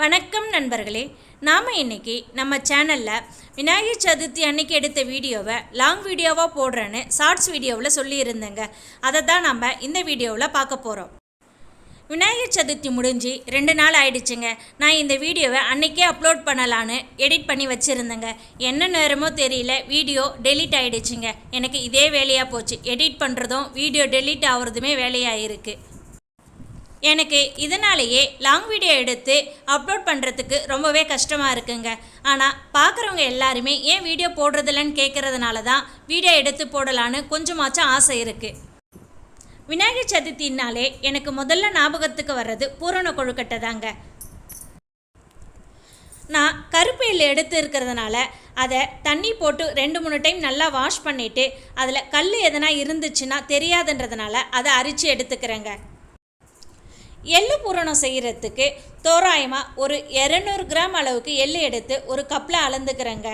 வணக்கம் நண்பர்களே நாம் இன்னைக்கு நம்ம சேனலில் விநாயகர் சதுர்த்தி அன்னைக்கு எடுத்த வீடியோவை லாங் வீடியோவாக போடுறேன்னு ஷார்ட்ஸ் வீடியோவில் சொல்லியிருந்தேங்க. அதை தான் நம்ம இந்த வீடியோவில் பார்க்க போகிறோம் விநாயகர் சதுர்த்தி முடிஞ்சு ரெண்டு நாள் ஆயிடுச்சுங்க. நான் இந்த வீடியோவை அன்னைக்கே அப்லோட் பண்ணலான்னு எடிட் பண்ணி வச்சுருந்தேங்க. என்ன நேரமோ தெரியல வீடியோ டெலீட் ஆகிடுச்சுங்க எனக்கு இதே வேலையாக போச்சு. எடிட் பண்ணுறதும் வீடியோ டெலீட் ஆகுறதுமே வேலையாக இருக்குது எனக்கு இதனாலேயே லாங் வீடியோ எடுத்து அப்லோட் பண்ணுறதுக்கு ரொம்பவே கஷ்டமாக இருக்குங்க. ஆனால் பார்க்குறவங்க எல்லாருமே ஏன் வீடியோ போடுறதில்லன்னு கேட்குறதுனால தான் வீடியோ எடுத்து போடலான்னு கொஞ்சமாச்சும் ஆசை இருக்குது விநாயகர் சதுர்த்தினாலே எனக்கு முதல்ல ஞாபகத்துக்கு வர்றது பூரண கொழுக்கட்டை தாங்க. நான் கருப்பு எடுத்து இருக்கிறதுனால அதை தண்ணி போட்டு ரெண்டு மூணு டைம் நல்லா வாஷ் பண்ணிவிட்டு அதில் கல் எதனா இருந்துச்சுன்னா தெரியாதுன்றதுனால அதை அரிச்சு எடுத்துக்கிறேங்க. எள்ளு பூரணம் செய்கிறதுக்கு தோராயமாக ஒரு இரநூறு கிராம் அளவுக்கு எள்ளு எடுத்து ஒரு கப்பில் அளந்துக்கிறேங்க.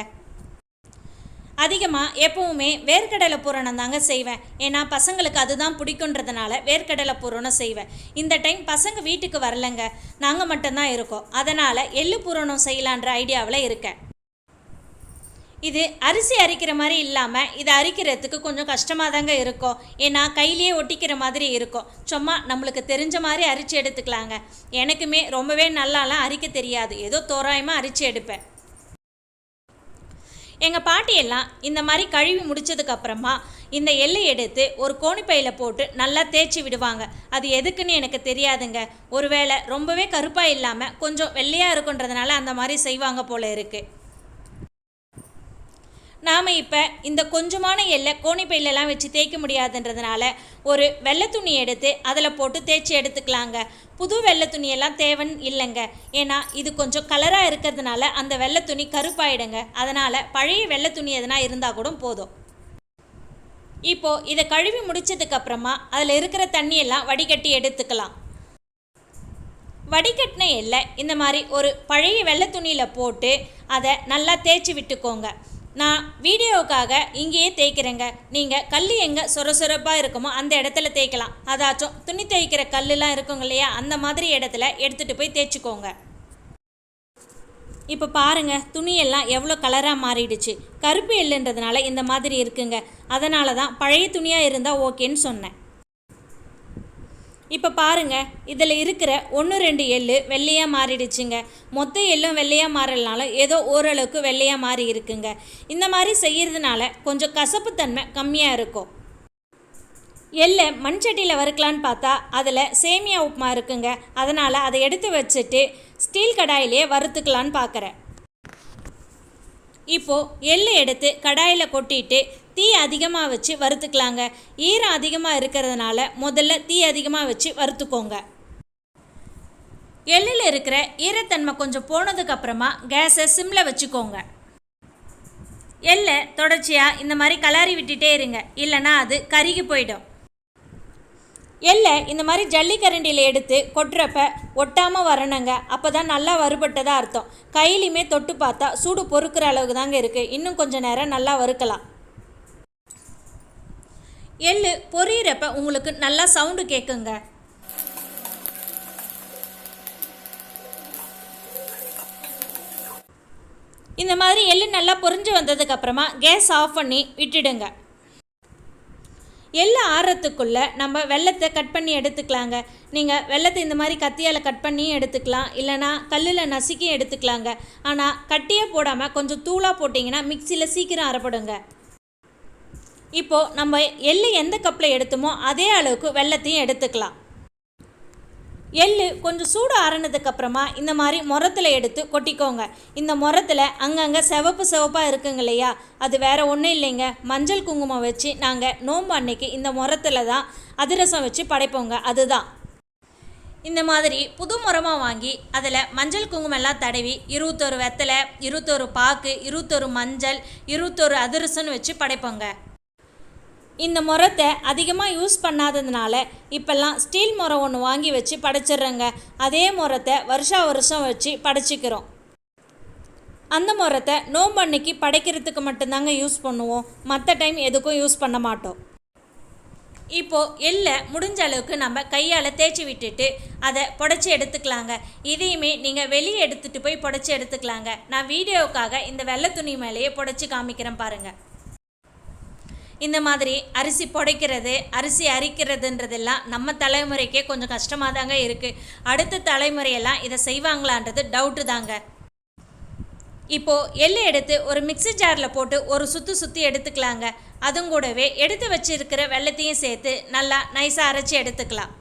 அதிகமாக எப்பவுமே வேர்க்கடலை பூரணம் தாங்க செய்வேன். ஏன்னா பசங்களுக்கு அதுதான் பிடிக்குன்றதுனால வேர்க்கடலை பூரணம் செய்வேன். இந்த டைம் பசங்க வீட்டுக்கு வரலங்க. நாங்கள் மட்டும்தான் இருக்கோம். அதனால் எள்ளு பூரணம் செய்யலான்ற ஐடியாவில் இருக்கேன். இது அரிசி அரிக்கிற மாதிரி இல்லாமல் இதை அரிக்கிறதுக்கு கொஞ்சம் கஷ்டமாக தாங்க இருக்கும். ஏன்னா கையிலேயே ஒட்டிக்கிற மாதிரி இருக்கும். சும்மா நம்மளுக்கு தெரிஞ்ச மாதிரி அரிச்சு எடுத்துக்கலாங்க. எனக்குமே ரொம்பவே நல்லாலாம் அரிக்க தெரியாது. ஏதோ தோராயமாக அரிச்சு எடுப்பேன். எங்கள் பாட்டியெல்லாம் இந்த மாதிரி கழுவி முடிச்சதுக்கப்புறமா இந்த எல்லை எடுத்து ஒரு கோணிப்பையில் போட்டு நல்லா தேய்ச்சி விடுவாங்க. அது எதுக்குன்னு எனக்கு தெரியாதுங்க. ஒருவேளை ரொம்பவே கருப்பாக இல்லாமல் கொஞ்சம் வெள்ளையாக இருக்குன்றதுனால அந்த மாதிரி செய்வாங்க போல இருக்குது நாம் இப்போ இந்த கொஞ்சமான எல்லை கோணிப்பையிலலாம் வச்சு தேய்க்க முடியாதுன்றதுனால ஒரு வெள்ளை துணி எடுத்து அதில் போட்டு தேய்ச்சி எடுத்துக்கலாங்க. புது வெள்ளை துணியெல்லாம் தேவைன்னு இல்லைங்க. ஏன்னா இது கொஞ்சம் கலராக இருக்கிறதுனால அந்த வெள்ளை துணி கருப்பாயிடுங்க. அதனால் பழைய வெள்ளை துணி எதனா இருந்தால் கூட போதும். இப்போது இதை கழுவி முடிச்சதுக்கப்புறமா அதில் இருக்கிற தண்ணியெல்லாம் வடிகட்டி எடுத்துக்கலாம். வடிகட்டின எல்லை இந்த மாதிரி ஒரு பழைய வெள்ளை துணியில் போட்டு அதை நல்லா தேய்ச்சி விட்டுக்கோங்க. நான் வீடியோவுக்காக இங்கேயே தேய்க்கிறேங்க. நீங்கள் கல் எங்கே சொர சொரப்பாக இருக்குமோ அந்த இடத்துல தேய்க்கலாம். அதாச்சும் துணி தேய்க்கிற கல்லுலாம் இருக்குங்க இல்லையா? அந்த மாதிரி இடத்துல எடுத்துகிட்டு போய் தேய்ச்சிக்கோங்க. இப்போ பாருங்கள் துணியெல்லாம் எவ்வளோ கலராக மாறிடுச்சு. கருப்பு எள்ளுன்றதுனால இந்த மாதிரி இருக்குங்க. அதனால தான் பழைய துணியாக இருந்தால் ஓகேன்னு சொன்னேன். இப்போ பாருங்க இதில் இருக்கிற ஒன்று ரெண்டு எள்ளு வெள்ளையாக மாறிடுச்சுங்க. மொத்த எள்ளும் வெள்ளையாக மாறலனால ஏதோ ஓரளவுக்கு வெள்ளையாக மாறி இருக்குங்க. இந்த மாதிரி செய்கிறதுனால கொஞ்சம் கசப்புத்தன்மை கம்மியாக இருக்கும். எள்ளை மண் சட்டியில் வறுக்கலான்னு பார்த்தா அதில் சேமியா உப்புமா இருக்குங்க. அதனால் அதை எடுத்து வச்சுட்டு ஸ்டீல் கடாயிலே வறுத்துக்கலான்னு பார்க்குறேன் இப்போது எள்ளு எடுத்து கடாயில் கொட்டிட்டு தீ அதிகமாக வச்சு வறுத்துக்கலாங்க. ஈரம் அதிகமாக இருக்கிறதுனால முதல்ல தீ அதிகமாக வச்சு வறுத்துக்கோங்க. எள்ளில் இருக்கிற ஈரத்தன்மை கொஞ்சம் போனதுக்கப்புறமா கேஸை சிம்மில் வச்சுக்கோங்க. எள்ளை தொடர்ச்சியாக இந்த மாதிரி கலாரி விட்டுட்டே இருங்க. இல்லைன்னா அது கருகி போயிடும். எள்ளை இந்த மாதிரி ஜல்லிக்கரண்டியில் எடுத்து கொட்டுறப்ப ஒட்டாமல் வரணுங்க. அப்போ தான் நல்லா வறுபட்டதாக அர்த்தம். கையிலையுமே தொட்டு பார்த்தா சூடு பொறுக்கிற அளவுக்கு தாங்க இருக்குது இன்னும் கொஞ்சம் நேரம் நல்லா வறுக்கலாம். எள்ளு பொரியிறப்ப உங்களுக்கு நல்லா சவுண்டு கேட்குங்க இந்த மாதிரி எள்ளு நல்லா பொரிஞ்சு வந்ததுக்கப்புறமா கேஸ் ஆஃப் பண்ணி விட்டுடுங்க. எள்ளு ஆறுறதுக்குள்ளே நம்ம வெள்ளத்தை கட் பண்ணி எடுத்துக்கலாங்க. நீங்கள் வெள்ளத்தை இந்த மாதிரி கத்தியால் கட் பண்ணியும் எடுத்துக்கலாம். இல்லைனா கல்லில் நசுக்கியும் எடுத்துக்கலாங்க. ஆனால் கட்டியே போடாமல் கொஞ்சம் தூளாக போட்டிங்கன்னா மிக்சியில் சீக்கிரம் அரைப்படுங்க. இப்போது நம்ம எள்ளு எந்த கப்பில் எடுத்தோமோ அதே அளவுக்கு வெள்ளத்தையும் எடுத்துக்கலாம். எள்ளு கொஞ்சம் சூடு ஆறினதுக்கப்புறமா இந்த மாதிரி முரத்தில் எடுத்து கொட்டிக்கோங்க. இந்த முரத்தில் அங்கங்கே சிவப்பு சிவப்பாக இருக்குங்க இல்லையா? அது வேறு ஒன்றும் இல்லைங்க. மஞ்சள் குங்குமம் வச்சு நாங்கள் நோம்பு அன்னைக்கு இந்த முரத்தில் தான் அதிரசம் வச்சு படைப்போங்க. அதுதான். இந்த மாதிரி புது முறமாக வாங்கி அதில் மஞ்சள் குங்குமம் எல்லாம் தடவி இருபத்தொரு வெத்தலை இருபத்தொரு பாக்கு இருபத்தொரு மஞ்சள் இருபத்தொரு அதிரசம்னு வச்சு படைப்போங்க. இந்த முறத்தை அதிகமாக யூஸ் பண்ணாததுனால இப்போல்லாம் ஸ்டீல் முறம் ஒன்று வாங்கி வச்சு படைச்சிடுறேங்க. அதே முறத்தை வருஷா வருஷம் வச்சு படைச்சிக்கிறோம். அந்த முறத்தை நோம்பு அன்னைக்கு படைக்கிறதுக்கு மட்டும்தாங்க யூஸ் பண்ணுவோம். மற்ற டைம் எதுக்கும் யூஸ் பண்ண மாட்டோம். இப்போது எல்லை முடிஞ்ச அளவுக்கு நம்ம கையால் தேய்ச்சி விட்டுட்டு அதை புடச்சி எடுத்துக்கலாங்க. இதையுமே நீங்கள் வெளியே எடுத்துகிட்டு போய் புடச்சி எடுத்துக்கலாங்க. நான் வீடியோவுக்காக இந்த வெள்ளை துணி மேலேயே புடச்சி காமிக்கிறேன் பாருங்கள் இந்த மாதிரி அரிசி புடைக்கிறது அரிசி அரிக்கிறதுன்றதெல்லாம் நம்ம தலைமுறைக்கே கொஞ்சம் கஷ்டமாக தாங்க இருக்குது அடுத்த தலைமுறையெல்லாம் இதை செய்வாங்களான்றது டவுட்டு தாங்க. இப்போது எள்ளு எடுத்து ஒரு மிக்ஸி ஜாரில் போட்டு ஒரு சுற்றி சுற்றி எடுத்துக்கலாங்க. அதுவும் கூடவே எடுத்து வச்சுருக்கிற வெள்ளத்தையும் சேர்த்து நல்லா நைஸாக அரைச்சி எடுத்துக்கலாம்.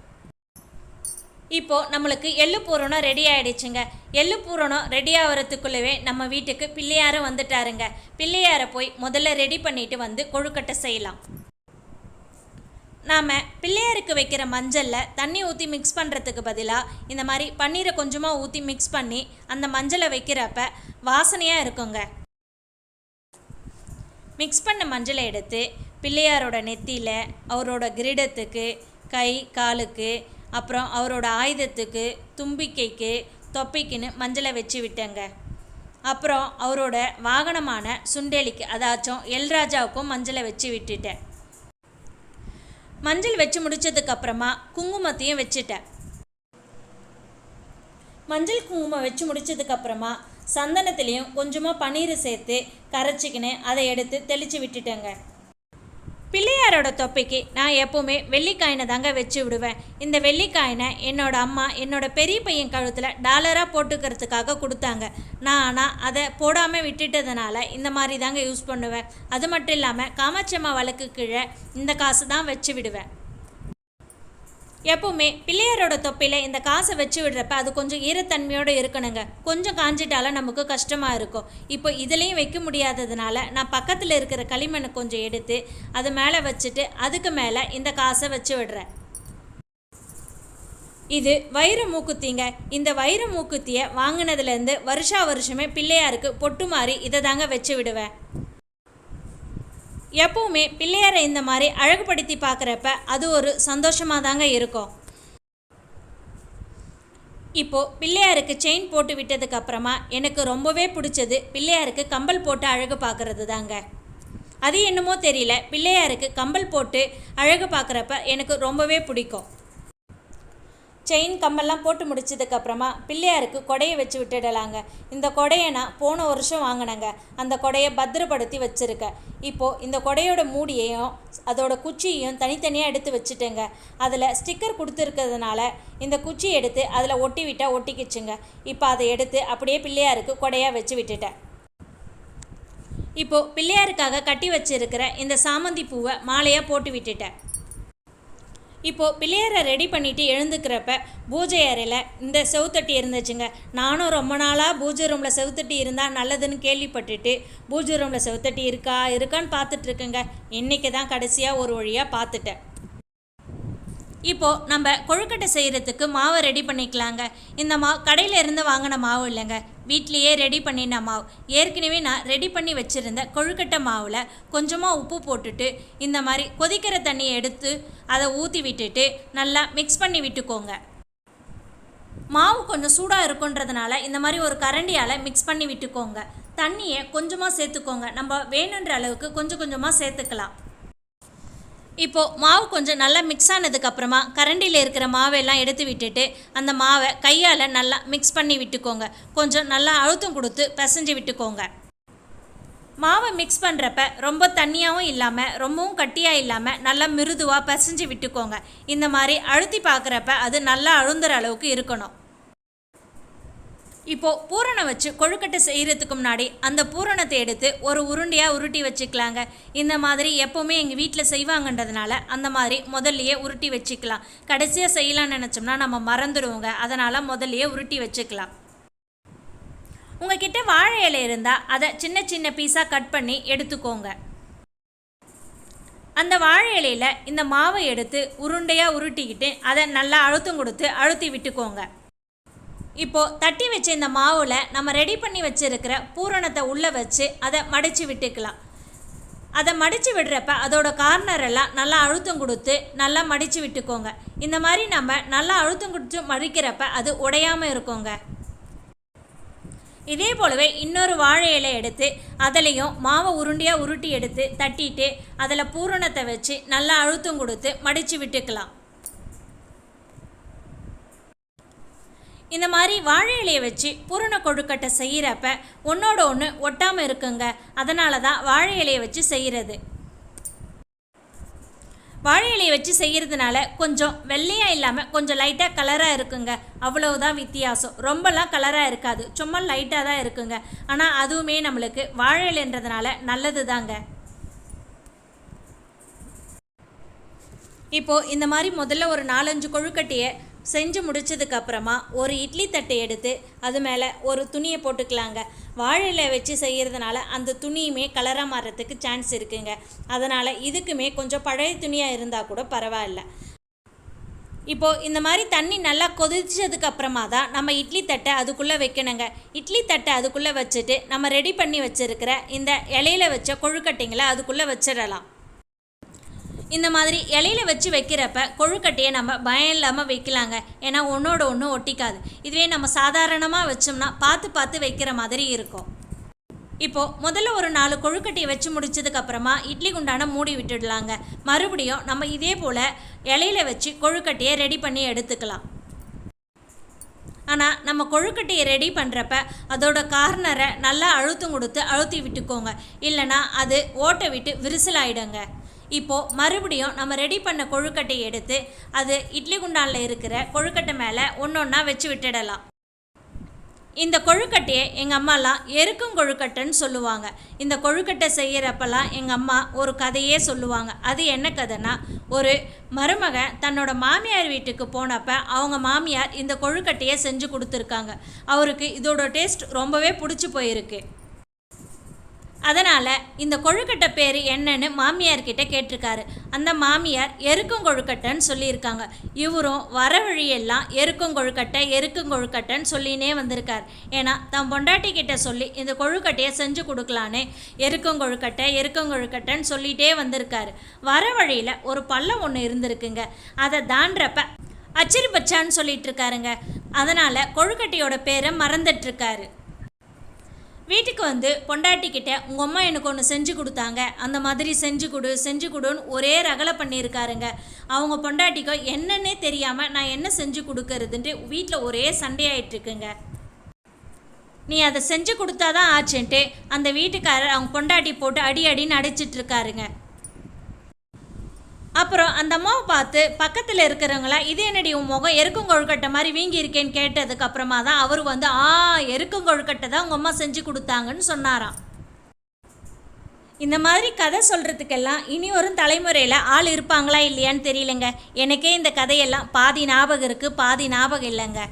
இப்போது நம்மளுக்கு எள்ளு பூரணம் ரெடி ஆகிடுச்சுங்க எள்ளு பூரணம் ரெடி ஆகிறதுக்குள்ளவே நம்ம வீட்டுக்கு பிள்ளையாரும் வந்துட்டாருங்க. பிள்ளையாரை போய் முதல்ல ரெடி பண்ணிவிட்டு வந்து கொழுக்கட்டை செய்யலாம். நாம் பிள்ளையாருக்கு வைக்கிற மஞ்சளில் தண்ணி ஊற்றி மிக்ஸ் பண்ணுறதுக்கு பதிலாக இந்த மாதிரி பன்னீரை கொஞ்சமாக ஊற்றி மிக்ஸ் பண்ணி அந்த மஞ்சளை வைக்கிறப்ப வாசனையாக இருக்குங்க. மிக்ஸ் பண்ண மஞ்சளை எடுத்து பிள்ளையாரோட நெத்தியில் அவரோட கிரீடத்துக்கு கை காலுக்கு அப்புறம் அவரோட ஆயுதத்துக்கு தும்பிக்கைக்கு தொப்பிக்குன்னு மஞ்சளை வச்சு விட்டேங்க. அப்புறம் அவரோட வாகனமான சுண்டேலிக்கு அதாச்சும் எல்ராஜாவுக்கும் மஞ்சளை வச்சு விட்டுட்டேன். மஞ்சள் வச்சு முடித்ததுக்கப்புறமா குங்குமத்தையும் வச்சுட்டேன். மஞ்சள் குங்குமம் வச்சு முடித்ததுக்கப்புறமா சந்தனத்துலேயும் கொஞ்சமாக பன்னீர் சேர்த்து கரைச்சிக்கின்னு அதை எடுத்து தெளித்து விட்டுட்டேங்க. பிள்ளையாரோட தொப்பைக்கு நான் எப்போவுமே வெள்ளிக்காயினை தாங்க வச்சு விடுவேன். இந்த வெள்ளிக்காயினை என்னோட அம்மா என்னோட பெரிய பையன் கழுத்தில் டாலராக போட்டுக்கிறதுக்காக கொடுத்தாங்க. நான் ஆனால் அதை போடாமல் விட்டுட்டதுனால இந்த மாதிரி தாங்க யூஸ் பண்ணுவேன். அது மட்டும் இல்லாமல் காமாட்சி அம்மா வழக்கு கீழே இந்த காசு தான் வச்சு விடுவேன். எப்பவுமே பிள்ளையாரோட தொப்பியில் இந்த காசை வச்சு விடுறப்ப அது கொஞ்சம் ஈரத்தன்மையோடு இருக்கணுங்க. கொஞ்சம் காஞ்சிட்டாலும் நமக்கு கஷ்டமாக இருக்கும். இப்போ இதுலேயும் வைக்க முடியாததுனால நான் பக்கத்தில் இருக்கிற களிமண்ணை கொஞ்சம் எடுத்து அது மேலே வச்சுட்டு அதுக்கு மேலே இந்த காசை வச்சு விடுறேன். இது வைர மூக்குத்திங்க. இந்த வைர மூக்குத்தியை வாங்கினதுலேருந்து வருஷா வருஷமே பிள்ளையாருக்கு பொட்டு மாதிரி இதை தாங்க வச்சு விடுவேன். எப்பவுமே பிள்ளையாரை இந்த மாதிரி அழகுபடுத்தி பார்க்குறப்ப அது ஒரு சந்தோஷமாக தாங்க இருக்கும். இப்போது பிள்ளையாருக்கு செயின் போட்டு விட்டதுக்கப்புறமா எனக்கு ரொம்பவே பிடிச்சது பிள்ளையாருக்கு கம்பல் போட்டு அழகு பார்க்குறது தாங்க அது என்னமோ தெரியல பிள்ளையாருக்கு கம்பல் போட்டு அழகு பார்க்குறப்ப எனக்கு ரொம்பவே பிடிக்கும். செயின் கம்மெல்லாம் போட்டு முடிச்சதுக்கப்புறமா பிள்ளையாருக்கு கொடையை வச்சு விட்டுடலாங்க. இந்த கொடையை நான் போன வருஷம் வாங்கினேங்க. அந்த கொடையை பத்திரப்படுத்தி வச்சுருக்கேன். இப்போது இந்த கொடையோட மூடியையும் அதோட குச்சியையும் தனித்தனியாக எடுத்து வச்சுட்டேங்க. அதில் ஸ்டிக்கர் கொடுத்துருக்கிறதுனால இந்த குச்சி எடுத்து அதில் ஒட்டி விட்டால் ஒட்டிக்கிச்சுங்க. இப்போ அதை எடுத்து அப்படியே பிள்ளையாருக்கு கொடையாக வச்சு விட்டுட்டேன். இப்போது பிள்ளையாருக்காக கட்டி வச்சிருக்கிற இந்த சாமந்தி பூவை மாலையாக போட்டு விட்டுட்டேன். இப்போது பிள்ளையாரை ரெடி பண்ணிவிட்டு எழுந்துக்கிறப்ப பூஜை அறையில் இந்த செவுத்தட்டி இருந்துச்சுங்க. நானும் ரொம்ப நாளாக பூஜை ரூமில் செவுத்தட்டி இருந்தால் நல்லதுன்னு கேள்விப்பட்டுட்டு பூஜை ரூமில் செவுத்தட்டி இருக்கா இருக்கான்னு பார்த்துட்ருக்கேங்க இன்றைக்கி தான் கடைசியாக ஒரு வழியாக பார்த்துட்டேன். இப்போது நம்ம கொழுக்கட்டை செய்கிறதுக்கு மாவை ரெடி பண்ணிக்கலாங்க. இந்த மாவு கடையில் இருந்து வாங்கின மாவு இல்லைங்க. வீட்லேயே ரெடி பண்ணின மாவு. ஏற்கனவே நான் ரெடி பண்ணி வச்சுருந்த கொழுக்கட்டை மாவில் கொஞ்சமாக உப்பு போட்டுட்டு இந்த மாதிரி கொதிக்கிற தண்ணியை எடுத்து அதை ஊற்றி விட்டுட்டு நல்லா மிக்ஸ் பண்ணி விட்டுக்கோங்க. மாவு கொஞ்சம் சூடாக இருக்குன்றதுனால இந்த மாதிரி ஒரு கரண்டியால் மிக்ஸ் பண்ணி விட்டுக்கோங்க. தண்ணியை கொஞ்சமாக சேர்த்துக்கோங்க. நம்ம வேணுன்ற அளவுக்கு கொஞ்சம் கொஞ்சமாக சேர்த்துக்கலாம். இப்போது மாவு கொஞ்சம் நல்லா மிக்ஸ் ஆனதுக்கப்புறமா கரண்டியில் இருக்கிற மாவெல்லாம் எடுத்து விட்டுட்டு அந்த மாவை கையால் நல்லா மிக்ஸ் பண்ணி விட்டுக்கோங்க. கொஞ்சம் நல்லா அழுத்தம் கொடுத்து பிசைஞ்சு விட்டுக்கோங்க. மாவை மிக்ஸ் பண்ணுறப்ப ரொம்ப தண்ணியாகவும் இல்லாமல் ரொம்பவும் கட்டியாக இல்லாமல் நல்லா மிருதுவாக பிசைஞ்சு விட்டுக்கோங்க. இந்த மாதிரி அழுத்தி பார்க்குறப்ப அது நல்லா அழுந்துற அளவுக்கு இருக்கணும். இப்போது பூரணம் வச்சு கொழுக்கட்டை செய்கிறதுக்கு முன்னாடி அந்த பூரணத்தை எடுத்து ஒரு உருண்டையாக உருட்டி வச்சுக்கலாங்க. இந்த மாதிரி எப்போவுமே எங்கள் வீட்டில் செய்வாங்கன்றதுனால அந்த மாதிரி முதல்லையே உருட்டி வச்சுக்கலாம். கடைசியாக செய்யலாம்னு நினச்சோம்னா நம்ம மறந்துடுவோங்க. அதனால் முதல்லையே உருட்டி வச்சுக்கலாம். உங்ககிட்ட வாழை இலை இருந்தால் அதை சின்ன சின்ன பீஸாக கட் பண்ணி எடுத்துக்கோங்க. அந்த வாழை இலையில் இந்த மாவை எடுத்து உருண்டையாக உருட்டிக்கிட்டு அதை நல்லா அழுத்தம் கொடுத்து அழுத்தி விட்டுக்கோங்க. இப்போது தட்டி வச்ச இந்த மாவில் நம்ம ரெடி பண்ணி வச்சுருக்கிற பூரணத்தை உள்ளே வச்சு அதை மடித்து விட்டுக்கலாம். அதை மடித்து விடுறப்ப அதோட கார்னர் எல்லாம் நல்லா அழுத்தம் கொடுத்து நல்லா மடித்து விட்டுக்கோங்க. இந்த மாதிரி நம்ம நல்லா அழுத்தம் கொடுத்து மடிக்கிறப்ப அது உடையாமல் இருக்கோங்க. இதே போலவே இன்னொரு வாழை இலை எடுத்து அதுலேயும் மாவை உருண்டையாக உருட்டி எடுத்து தட்டிட்டு அதில் பூரணத்தை வச்சு நல்லா அழுத்தம் கொடுத்து மடித்து விட்டுக்கலாம். இந்த மாதிரி வாழை இலையை வச்சு பூரண கொழுக்கட்டை செய்கிறப்ப ஒன்றோட ஒன்று ஒட்டாமல் இருக்குங்க. அதனால தான் வாழை இலையை வச்சு செய்கிறது வாழை இலையை வச்சு செய்கிறதுனால கொஞ்சம் வெள்ளையாக இல்லாமல் கொஞ்சம் லைட்டாக கலராக இருக்குங்க. அவ்வளவுதான் வித்தியாசம். ரொம்பலாம் கலராக இருக்காது. சும்மா லைட்டாக தான் இருக்குங்க. ஆனால் அதுவுமே நம்மளுக்கு வாழை இலைன்றதுனால நல்லது தாங்க இப்போது இந்த மாதிரி முதல்ல ஒரு நாலஞ்சு கொழுக்கட்டையை செஞ்சு முடிச்சதுக்கு அப்புறமா ஒரு இட்லி தட்டை எடுத்து அது மேலே ஒரு துணியை போட்டுக்கலாங்க. வாழையில் வச்சு செய்கிறதுனால அந்த துணியுமே கலராக மாறுறதுக்கு சான்ஸ் இருக்குங்க. அதனால் இதுக்குமே கொஞ்சம் பழைய துணியாக இருந்தால் கூட பரவாயில்ல. இப்போது இந்த மாதிரி தண்ணி நல்லா கொதிச்சதுக்கு அப்புறமா தான் நம்ம இட்லி தட்டை அதுக்குள்ளே வைக்கணுங்க. இட்லி தட்டை அதுக்குள்ளே வச்சுட்டு நம்ம ரெடி பண்ணி வச்சுருக்கிற இந்த இலையில வச்ச கொழுக்கட்டைங்களை அதுக்குள்ளே வச்சிடலாம். இந்த மாதிரி இலையில வச்சு வைக்கிறப்ப கொழுக்கட்டையை நம்ம பயம் இல்லாமல் வைக்கலாங்க. ஏன்னா ஒன்றோட ஒன்று ஒட்டிக்காது. இதுவே நம்ம சாதாரணமாக வச்சோம்னா பார்த்து பார்த்து வைக்கிற மாதிரி இருக்கும். இப்போது முதல்ல ஒரு நாலு கொழுக்கட்டையை வச்சு முடிச்சதுக்கப்புறமா இட்லி குண்டான மூடி விட்டுடலாங்க. மறுபடியும் நம்ம இதே போல் இலையில வச்சு கொழுக்கட்டையை ரெடி பண்ணி எடுத்துக்கலாம். ஆனால் நம்ம கொழுக்கட்டையை ரெடி பண்ணுறப்ப அதோட கார்னரை நல்லா அழுத்தம் கொடுத்து அழுத்தி விட்டுக்கோங்க. இல்லைன்னா அது ஓட்டை விட்டு விரிசலாயிடுங்க. இப்போது மறுபடியும் நம்ம ரெடி பண்ண கொழுக்கட்டையை எடுத்து அது இட்லி குண்டானில் இருக்கிற கொழுக்கட்டை மேலே ஒன்று ஒன்றா வச்சு விட்டுடலாம். இந்த கொழுக்கட்டையை எங்கள் அம்மாலாம் எருக்கும் கொழுக்கட்டைன்னு சொல்லுவாங்க. இந்த கொழுக்கட்டை செய்கிறப்பெல்லாம் எங்கள் அம்மா ஒரு கதையே சொல்லுவாங்க. அது என்ன கதைனா ஒரு மருமகன் தன்னோட மாமியார் வீட்டுக்கு போனப்ப அவங்க மாமியார் இந்த கொழுக்கட்டையை செஞ்சு கொடுத்துருக்காங்க. அவருக்கு இதோட டேஸ்ட் ரொம்பவே பிடிச்சி போயிருக்கு. அதனால் இந்த கொழுக்கட்டை பேர் என்னன்னு மாமியார்கிட்ட கேட்டிருக்காரு. அந்த மாமியார் எருக்கும் கொழுக்கட்டைன்னு சொல்லியிருக்காங்க. இவரும் வர வழியெல்லாம் எருக்கும் கொழுக்கட்டை எருக்கும் கொழுக்கட்டைன்னு சொல்லினே வந்திருக்கார். ஏன்னா தன் பொண்டாட்டி கிட்ட சொல்லி இந்த கொழுக்கட்டையை செஞ்சு கொடுக்கலான்னு எருக்கும் கொழுக்கட்டை எருக்கும் கொழுக்கட்டைன்னு சொல்லிகிட்டே வந்திருக்காரு. வர வழியில் ஒரு பள்ளம் ஒன்று இருந்திருக்குங்க. அதை தாண்டுறப்ப அச்சிரி பச்சான்னு சொல்லிட்டு இருக்காருங்க. அதனால் கொழுக்கட்டையோட பேரை மறந்துட்டுருக்காரு வீட்டுக்கு வந்து பொண்டாட்டிக்கிட்ட உங்கள் அம்மா எனக்கு ஒன்று செஞ்சு கொடுத்தாங்க. அந்த மாதிரி செஞ்சு கொடு செஞ்சு கொடுன்னு ஒரே ரகலை பண்ணியிருக்காருங்க. அவங்க பொண்டாட்டிக்கோ என்னன்னே தெரியாமல் நான் என்ன செஞ்சு கொடுக்கறதுன்ட்டு வீட்டில் ஒரே சண்டையாயிட்டுருக்குங்க. நீ அதை செஞ்சு கொடுத்தாதான் ஆச்சுன்ட்டு அந்த வீட்டுக்காரர் அவங்க பொண்டாட்டி போட்டு அடி அடின்னு அடிச்சிட்ருக்காருங்க அப்புறம் அந்த அம்மாவை பார்த்து பக்கத்தில் இருக்கிறவங்களாம் இது என்னடி உன் முகம்? எருக்கும் கொழுக்கட்டை மாதிரி வீங்கி இருக்கேன்னு கேட்டதுக்கு அப்புறமா தான் அவர் வந்து ஆ எருக்கும் கொழுக்கட்டை தான் உங்கள் அம்மா செஞ்சு கொடுத்தாங்கன்னு சொன்னாராம். இந்த மாதிரி கதை சொல்கிறதுக்கெல்லாம் இனி வரும் தலைமுறையில் ஆள் இருப்பாங்களா இல்லையான்னு தெரியலங்க. எனக்கே இந்த கதையெல்லாம் பாதி ஞாபகம் இருக்குது பாதி ஞாபகம் இல்லைங்க.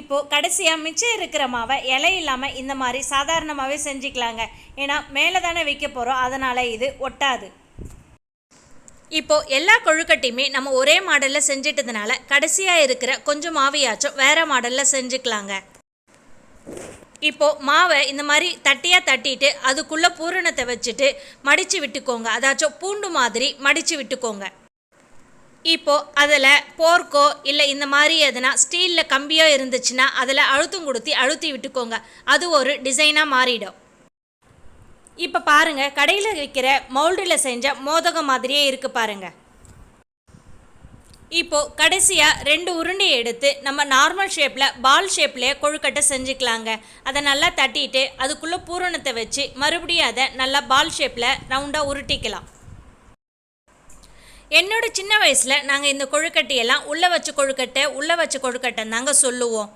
இப்போது கடைசியாக மிச்சம் இருக்கிற மாவை இலை இல்லாமல் இந்த மாதிரி சாதாரணமாகவே செஞ்சுக்கலாங்க. ஏன்னா மேலே தானே வைக்க போகிறோம் அதனால் இது ஒட்டாது. இப்போ எல்லா கொழுக்கட்டையுமே நம்ம ஒரே மாடலில் செஞ்சிட்டதுனால கடைசியாக இருக்கிற கொஞ்சம் மாவையாச்சும் வேறு மாடலில் செஞ்சுக்கலாங்க. இப்போது மாவை இந்த மாதிரி தட்டியாக தட்டிட்டு அதுக்குள்ளே பூரணத்தை வச்சுட்டு மடித்து விட்டுக்கோங்க. அதாச்சும் பூண்டு மாதிரி மடித்து விட்டுக்கோங்க. இப்போது அதில் போர்க்கோ இல்லை இந்த மாதிரி எதுனா ஸ்டீலில் கம்பியோ இருந்துச்சுன்னா அதில் அழுத்தம் கொடுத்து அழுத்தி விட்டுக்கோங்க. அது ஒரு டிசைனாக மாறிடும். இப்போ பாருங்க கடையில் விற்கிற மவுல்டில் செஞ்ச மோதகம் மாதிரியே இருக்கு பாருங்க. இப்போ கடைசியாக ரெண்டு உருண்டையை எடுத்து நம்ம நார்மல் ஷேப்பில் பால் ஷேப்லேயே கொழுக்கட்டை செஞ்சுக்கலாங்க. அதை நல்லா தட்டிட்டு அதுக்குள்ளே பூரணத்தை வச்சு மறுபடியும் அதை நல்லா பால் ஷேப்பில் ரவுண்டாக உருட்டிக்கலாம். என்னோட சின்ன வயசில் நாங்கள் இந்த கொழுக்கட்டையெல்லாம் உள்ளே வச்சு கொழுக்கட்டை உள்ளே வச்சு கொழுக்கட்டைன்னு தாங்க சொல்லுவோம்.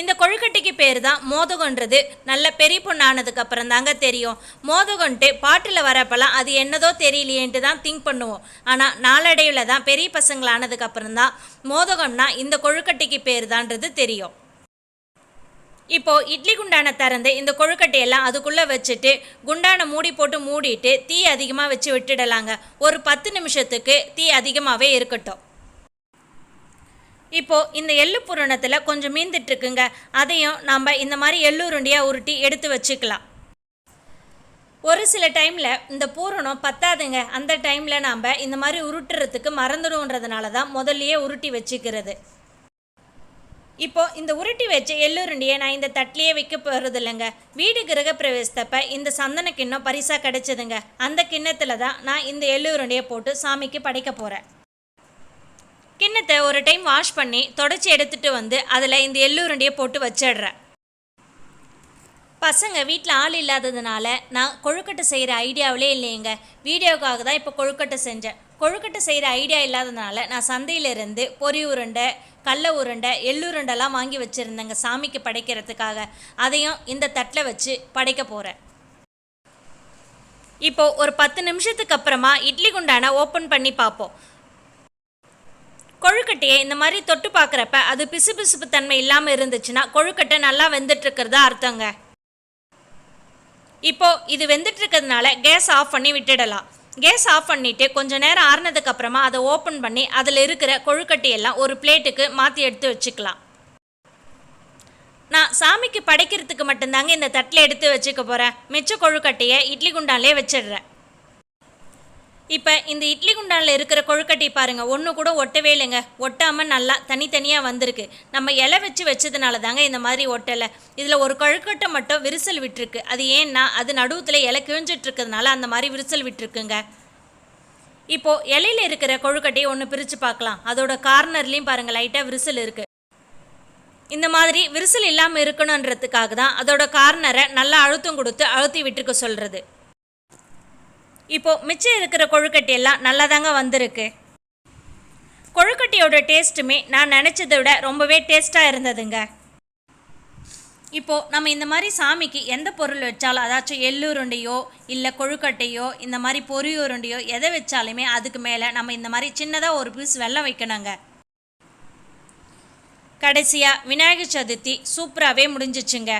இந்த கொழுக்கட்டைக்கு பேர் தான் மோதகன்றது. நல்ல பெரிய பொண்ணானதுக்கு அப்புறம் தாங்க தெரியும். மோதகன்ட்டு பாட்டில் வரப்பெல்லாம் அது என்னதோ தெரியலையேன்ட்டு தான் திங்க் பண்ணுவோம். ஆனால் நாளடைவில் தான் பெரிய பசங்களானதுக்கு அப்புறம் தான் மோதகம்னா இந்த கொழுக்கட்டைக்கு பேர் தான்றது தெரியும். இப்போ இட்லி குண்டான திறந்து இந்த கொழுக்கட்டையெல்லாம் அதுக்குள்ளே வச்சுட்டு குண்டானை மூடி போட்டு மூடிட்டு தீ அதிகமாக வச்சு விட்டுடலாங்க. ஒரு பத்து நிமிஷத்துக்கு தீ அதிகமாகவே இருக்கட்டும். இப்போது இந்த எள்ளு பூரணத்தில் கொஞ்சம் மீந்துட்டுருக்குங்க. அதையும் நம்ம இந்த மாதிரி எள்ளுருண்டியாக உருட்டி எடுத்து வச்சுக்கலாம். ஒரு சில டைமில் இந்த பூரணம் பத்தாதுங்க. அந்த டைமில் நாம் இந்த மாதிரி உருட்டுறதுக்கு மறந்துடுன்றதுனால தான் முதல்லையே உருட்டி வச்சுக்கிறது. இப்போ இந்த உருட்டி வச்ச எள்ளுருண்டியை நான் இந்த தட்டிலையே வைக்க போகிறது இல்லைங்க வீடு கிரக பிரவேசத்தப்ப இந்த சந்தன கிண்ணம் பரிசாக கிடச்சிதுங்க. அந்த கிண்ணத்தில் தான் நான் இந்த எள்ளுருண்டியை போட்டு சாமிக்கு படைக்க போகிறேன் கிண்ணத்தை ஒரு டைம் வாஷ் பண்ணி தொடச்சி எடுத்துகிட்டு வந்து அதில் இந்த எள்ளுருண்டியை போட்டு வச்சிடுறேன். பசங்க வீட்டில் ஆள் இல்லாததுனால நான் கொழுக்கட்டை செய்கிற ஐடியாவிலே இல்லைங்க வீடியோக்காக தான் இப்போ கொழுக்கட்டை செஞ்சேன். கொழுக்கட்டை செய்கிற ஐடியா இல்லாததுனால நான் சந்தையிலிருந்து பொரி உருண்டை கடல உருண்டை எள்ளுருண்டெல்லாம் வாங்கி வச்சுருந்தேங்க சாமிக்கு படைக்கிறதுக்காக. அதையும் இந்த தட்டில் வச்சு படைக்க போகிறேன் இப்போ ஒரு பத்து நிமிஷத்துக்கு அப்புறமா இட்லி குண்டானை ஓப்பன் பண்ணி பார்ப்போம். கொழுக்கட்டையை இந்த மாதிரி தொட்டு பார்க்குறப்ப அது பிசுபிசுப்பு தன்மை இல்லாமல் இருந்துச்சுன்னா கொழுக்கட்டை நல்லா வெந்துட்டுருக்கிறதா அர்த்தங்க. இப்போ இது வெந்துட்டுருக்கிறதுனால கேஸ் ஆஃப் பண்ணி விட்டுடலாம். கேஸ் ஆஃப் பண்ணிட்டு கொஞ்சம் நேரம் ஆறுனதுக்கு அப்புறமா அதை ஓப்பன் பண்ணி அதில் இருக்கிற கொழுக்கட்டையெல்லாம் ஒரு பிளேட்டுக்கு மாற்றி எடுத்து வச்சுக்கலாம். நான் சாமிக்கு படைக்கிறதுக்கு மட்டும்தாங்க இந்த தட்டில் எடுத்து வச்சுக்க போகிறேன் மிச்ச கொழுக்கட்டையை இட்லி குண்டாலே வச்சிடுறேன். இப்போ இந்த இட்லி குண்டானில் இருக்கிற கொழுக்கட்டை பாருங்கள் ஒன்று கூட ஒட்டவே இல்லைங்க. ஒட்டாமல் நல்லா தனித்தனியாக வந்திருக்கு. நம்ம இலை வச்சு வச்சதுனால தாங்க இந்த மாதிரி ஒட்டலை. இதில் ஒரு கொழுக்கட்டை மட்டும் விரிசல் விட்டுருக்கு. அது ஏன்னா அது நடுவத்தில் இலை கிழிஞ்சிட்ருக்கிறதுனால அந்த மாதிரி விரிசல் விட்டுருக்குங்க. இப்போது இலையில இருக்கிற கொழுக்கட்டையை ஒன்று பிரித்து பார்க்கலாம். அதோட கார்னர்லேயும் பாருங்கள் லைட்டாக விரிசல் இருக்குது இந்த மாதிரி விரிசல் இல்லாமல் இருக்கணுன்றதுக்காக தான் அதோட கார்னரை நல்லா அழுத்தம் கொடுத்து அழுத்தி விட்டுருக்க சொல்கிறது இப்போ மிச்சம் இருக்கிற கொழுக்கட்டை எல்லாம் நல்லா தாங்க வந்திருக்கு. கொழுக்கட்டையோட டேஸ்ட்டுமே நான் நினச்சதை விட ரொம்பவே டேஸ்ட்டாக இருந்ததுங்க. இப்போது நம்ம இந்த மாதிரி சாமிக்கு எந்த பொருள் வச்சாலும் அதாச்சும் எள்ளுருண்டையோ இல்லை கொழுக்கட்டையோ இந்த மாதிரி பொரி உருண்டையோ எதை வச்சாலுமே அதுக்கு மேலே நம்ம இந்த மாதிரி சின்னதாக ஒரு பீஸ் வெள்ளம் வைக்கணுங்க. கடைசியாக விநாயகர் சதுர்த்தி சூப்பராகவே முடிஞ்சிச்சுங்க.